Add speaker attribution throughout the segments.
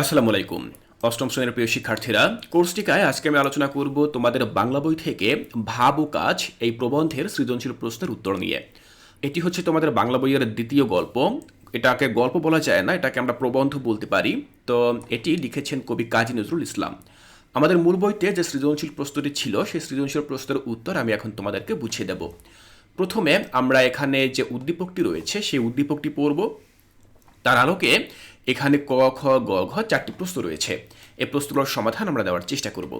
Speaker 1: আসসালামু আলাইকুম। অষ্টম শ্রেণির প্রিয় শিক্ষার্থীরা, কোর্সটিকায় আজকে আমি আলোচনা করব তোমাদের বাংলা বই থেকে ভাব ও কাজ এই প্রবন্ধের সৃজনশীল প্রশ্নের উত্তর নিয়ে। এটি হচ্ছে তোমাদের বাংলা বইয়ের দ্বিতীয় গল্প। এটাকে গল্প বলা যায় না, এটাকে আমরা প্রবন্ধ বলতে পারি। তো এটি লিখেছেন কবি কাজী নজরুল ইসলাম। আমাদের মূল বইতে যে সৃজনশীল প্রশ্নটি ছিল, সেই সৃজনশীল প্রশ্নের উত্তর আমি এখন তোমাদেরকে বুঝিয়ে দেব। প্রথমে আমরা এখানে যে উদ্দীপকটি রয়েছে, সেই উদ্দীপকটি পড়ব। তার আলোকে এখানে ক, খ, গ, ঘ চারটি প্রশ্ন রয়েছে। এই প্রশ্নগুলোর সমাধান আমরা দেওয়ার চেষ্টা করব।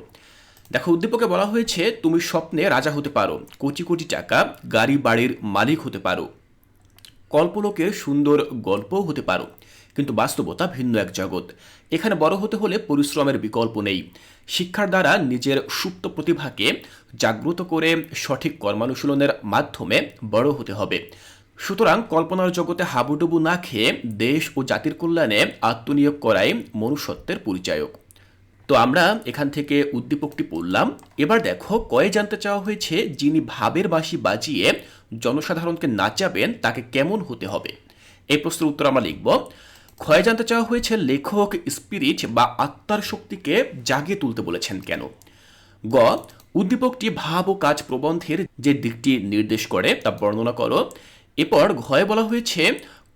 Speaker 1: দেখো, উদ্দীপকে বলা হয়েছে, তুমি স্বপ্নে রাজা হতে পারো, কোটি কোটি টাকা, গাড়ি বাড়ির মালিক হতে পারো, কল্পলোকের সুন্দর গল্পও হতে পারো, কিন্তু বাস্তবতা ভিন্ন এক জগৎ। এখানে বড় হতে হলে পরিশ্রমের বিকল্প নেই। শিক্ষার দ্বারা নিজের সুপ্ত প্রতিভাকে জাগ্রত করে সঠিক কর্মানুশীলনের মাধ্যমে বড় হতে হবে। সুতরাং কল্পনার জগতে হাবুডুবু না খেয়ে দেশ ও জাতির কল্যাণে আত্মনিয়োগ করাই মনুষ্যত্বের পরিচায়ক। তো আমরা এখান থেকে উদ্দীপকটি পড়লাম। এবার দেখো, কয়ে জানতে চাওয়া হয়েছে যিনি ভাবের বাঁশি বাজিয়ে জনসাধারণকে নাচাবেন, তাকে কেমন হতে হবে? এই প্রশ্নের উত্তর আমরা লিখব। ক্ষয়ে জানতে চাওয়া হয়েছে লেখক স্পিরিট বা আত্মার শক্তিকে জাগিয়ে তুলতে বলেছেন কেন? গ, উদ্দীপকটি ভাব ও কাজ প্রবন্ধের যে দিকটি নির্দেশ করে, তা বর্ণনা করো। এরপর ঘয়ে বলা হয়েছে,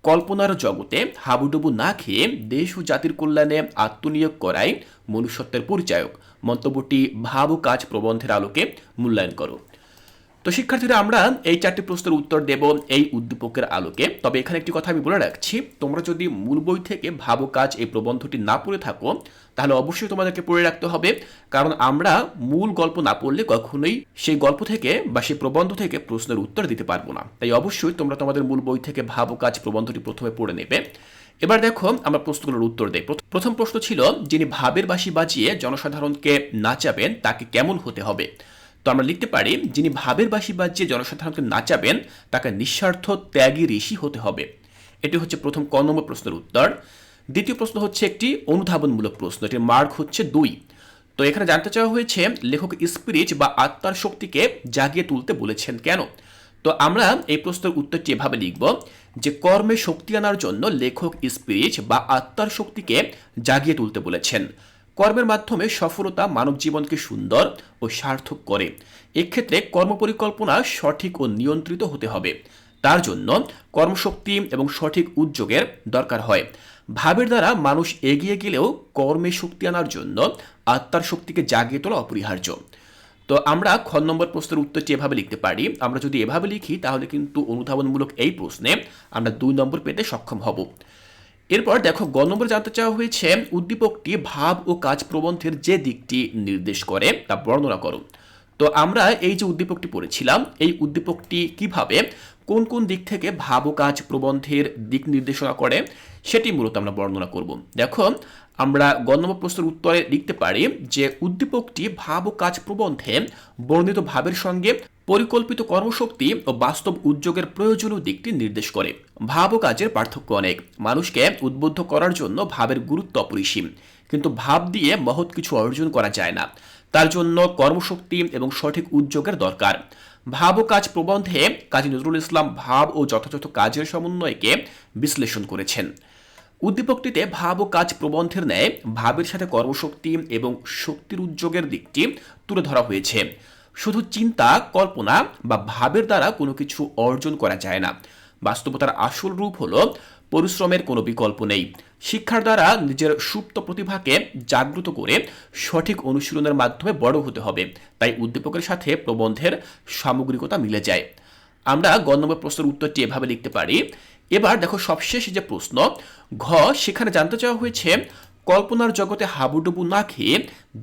Speaker 1: কল্পনার জগতে হাবুডুবু না খেয়ে দেশ ও জাতির কল্যাণে আত্মনিয়োগ করাই মনুষ্যত্বের পরিচায়ক। মন্তব্যটি ভাব কাজ প্রবন্ধের আলোকে মূল্যায়ন করো। তো শিক্ষার্থীরা, আমরা এই চারটি প্রশ্নের উত্তর দেব এই উদ্দীপকের আলোকে। তবে এখানে একটি কথা আমি বলে রাখছি, তোমরা যদি মূল বই থেকে ভাবো কাজ এই প্রবন্ধটি না পড়ে থাকো, তাহলে অবশ্যই তোমাদেরকে পড়ে রাখতে হবে। কারণ আমরা মূল গল্প না পড়লে কখনোই সেই গল্প থেকে বা সেই প্রবন্ধ থেকে প্রশ্নের উত্তর দিতে পারব না। তাই অবশ্যই তোমরা তোমাদের মূল বই থেকে ভাবো কাজ প্রবন্ধটি প্রথমে পড়ে নেবে। এবার দেখো, আমরা প্রশ্নগুলোর উত্তর দেই। প্রথম প্রশ্ন ছিল, যিনি ভাবের বাসি বাজিয়ে জনসাধারণকে নাচাবেন, তাকে কেমন হতে হবে? তো আমরা লিখতে পারি, যিনি ভাবের বাসি বাজিয়ে জনসাধারণকে নাচাবেন, তাকে নিঃস্বার্থ ত্যাগী ঋষি হতে হবে। এটি হচ্ছে প্রথম ক নম্বর প্রশ্নের উত্তর। দ্বিতীয় প্রশ্ন হচ্ছে একটি অনুধাবনমূলক প্রশ্ন, এটির মার্ক হচ্ছে দুই। তো এখানে জানতে চাওয়া হয়েছে, লেখক স্পিরিট বা আত্মার শক্তিকে জাগিয়ে তুলতে বলেছেন কেন? তো আমরা এই প্রশ্নের উত্তরটি এভাবে লিখব, যে কর্মে শক্তি আনার জন্য লেখক স্পিরিট বা আত্মার শক্তিকে জাগিয়ে তুলতে বলেছেন। কর্মের মাধ্যমে সফলতা মানব জীবনকে সুন্দর ও সার্থক করে। এক্ষেত্রে কর্মপরিকল্পনা সঠিক ও নিয়ন্ত্রিত হতে হবে। তার জন্য কর্মশক্তি এবং সঠিক উদ্যোগের দরকার হয়। ভাবের দ্বারা মানুষ এগিয়ে গেলেও কর্মে শক্তি আনার জন্য আত্মার শক্তিকে জাগিয়ে তোলা অপরিহার্য। তো আমরা খ নম্বর প্রশ্নের উত্তরটি এভাবে লিখতে পারি, আমরা যদি এভাবে লিখি তাহলে কিন্তু অনুধাবনমূলক এই প্রশ্নে আমরা দুই নম্বর পেতে সক্ষম হব। এরপর দেখো গ নম্বর জানতে চাওয়া হয়েছে, উদ্দীপকটি ভাব ও কাজ প্রবন্ধের যে দিকটি নির্দেশ করে, তা বর্ণনা করো। তো আমরা এই যে উদ্দীপকটি পড়েছিলাম, এই উদ্দীপকটি কীভাবে, কোন কোন দিক থেকে ভাব ও কাজ প্রবন্ধের দিক নির্দেশনা করে, সেটি মূলত আমরা বর্ণনা করব। দেখো আমরা গণ্যম প্রশ্নের উত্তরে লিখতে পারি যে উদ্দীপকটি ভাব ও কাজ প্রবন্ধে বর্ণিত ভাবের সঙ্গে পরিকল্পিত কর্মশক্তি ও বাস্তব উদ্যোগের প্রয়োজনীয় দিকটি নির্দেশ করে। ভাব ও কাজের পার্থক্য অনেক। মানুষকে উদ্বুদ্ধ করার জন্য ভাবের গুরুত্ব অপরিসীম। কিন্তু ভাব দিয়ে মহৎ কিছু অর্জন করা যায় না। তার জন্য কর্মশক্তি এবং সঠিক উদ্যোগের দরকার। ভাব ও কাজ প্রবন্ধে কাজী নজরুল ইসলাম ভাব ও যথাযথ কাজের সমন্বয়কে বিশ্লেষণ করেছেন। উদ্দীপকটিতে ভাব ও কাজ প্রবন্ধের ন্যায় ভাবের সাথে কর্মশক্তি এবং শক্তির উদ্যোগের দিকটি তুলে ধরা হয়েছে। শুধু চিন্তা, কল্পনা বা ভাবের দ্বারা কোনো কিছু অর্জন করা যায় না। বাস্তবতার আসল রূপ হল পরিশ্রমের কোনো বিকল্প নেই। শিক্ষার দ্বারা নিজের সুপ্ত প্রতিভাকে জাগ্রত করে সঠিক অনুশীলনের মাধ্যমে বড় হতে হবে। তাই উদ্দীপকের সাথে প্রবন্ধের সামগ্রিকতা মিলে যায়। আমরা গণ্যম্য প্রশ্নের উত্তরটি এভাবে লিখতে পারি। এবার দেখো সবশেষ যে প্রশ্ন, ঘ সেখানে জানতে চাওয়া হয়েছে, কল্পনার জগতে হাবুডুবু না খেয়ে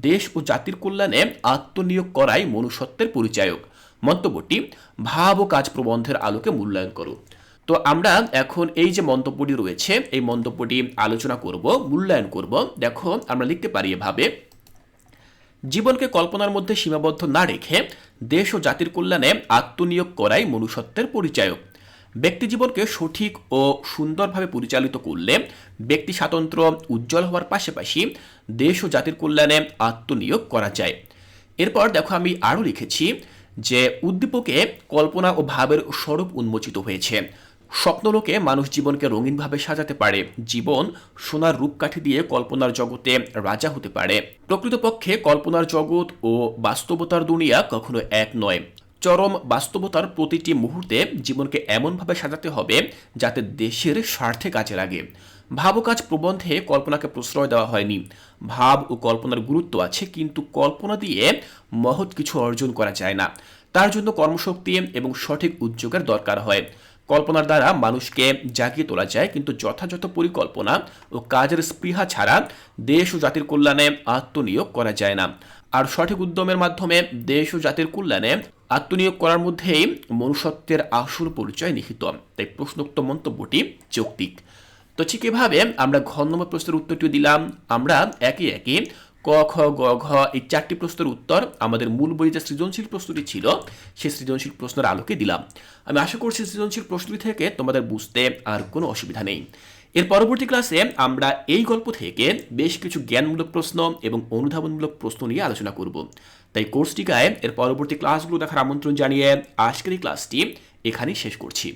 Speaker 1: দেশ ও জাতির কল্যাণে আত্মনিয়োগ করাই মনুষ্যত্বের পরিচায়ক। মন্তব্যটি, ভাব ও কাজ প্রবন্ধের আলোকে মূল্যায়ন করো। তো আমরা এখন এই যে মন্তব্যটি রয়েছে, এই মন্তব্যটি আলোচনা করব, মূল্যায়ন করব। দেখো আমরা লিখতে পারি এভাবে জীবনকে কল্পনার মধ্যে সীমাবদ্ধ না রেখে দেশ ও জাতির কল্যাণে আত্মনিয়োগ করাই মনুষ্যত্বের পরিচায়ক ব্যক্তি জীবনকে সঠিক ও সুন্দরভাবে পরিচালিত করলে ব্যক্তি স্বাতন্ত্র উজ্জ্বল হওয়ার পাশাপাশি দেশ ও জাতির কল্যাণে আত্মনিয়োগ করা যায়। এরপর দেখো আমি আরও লিখেছি যে উদ্দীপকে কল্পনা ও ভাবের স্বরূপ উন্মোচিত হয়েছে। স্বপ্নলোকে মানুষ জীবনকে রঙিনভাবে সাজাতে পারে। জীবন সোনার রূপকাঠি দিয়ে কল্পনার জগতে রাজা হতে পারে। প্রকৃতপক্ষে কল্পনার জগৎ ও বাস্তবতার দুনিয়া কখনো এক নয়। চরম বাস্তবতার প্রতিটি মুহূর্তে জীবনকে এমনভাবে সাজাতে হবে যাতে দেশের স্বার্থে কাজে লাগে। ভাব কাজ প্রবন্ধে কল্পনাকে প্রশ্রয় দেওয়া হয়নি। ভাব ও কল্পনার গুরুত্ব আছে, কিন্তু কল্পনা দিয়ে মহৎ কিছু অর্জন করা যায় না। তার জন্য কর্মশক্তি এবং সঠিক উদ্যোগের দরকার হয়। কল্পনার দ্বারা মানুষকে জাগিয়ে তোলা যায়, কিন্তু যথাযথ পরিকল্পনা ও কাজের স্পৃহা ছাড়া দেশ ও জাতির কল্যাণে আত্মনিয়োগ করা যায় না। আর সঠিক উদ্যমের মাধ্যমে দেশ ও জাতির কল্যাণে আত্মনিয়োগ করার মধ্যেই মনুষ্যত্বের আসল পরিচয় নিহিত। তাই প্রশ্নোক্ত মন্তব্যটি যৌক্তিক। তো ঠিক এভাবে আমরা ঘ নম্বর প্রশ্নের উত্তরটিও দিলাম। আমরা একে একে ক, খ, গ, ঘ এই চারটি প্রশ্নের উত্তর আমাদের মূল বই যে সৃজনশীল প্রশ্নটি ছিল, সেই সৃজনশীল প্রশ্নের আলোকে দিলাম। আমি আশা করছি সৃজনশীল প্রশ্নটি থেকে তোমাদের বুঝতে আর কোনো অসুবিধা নেই। এর পরবর্তী ক্লাসে আমরা এই গল্প থেকে বেশ কিছু জ্ঞানমূলক প্রশ্ন এবং অনুধাবনমূলক প্রশ্ন নিয়ে আলোচনা করব। তাই কোর্সটিকায় এর পরবর্তী ক্লাসগুলো দেখার আমন্ত্রণ জানিয়ে আজকের এই ক্লাসটি এখানেই শেষ করছি।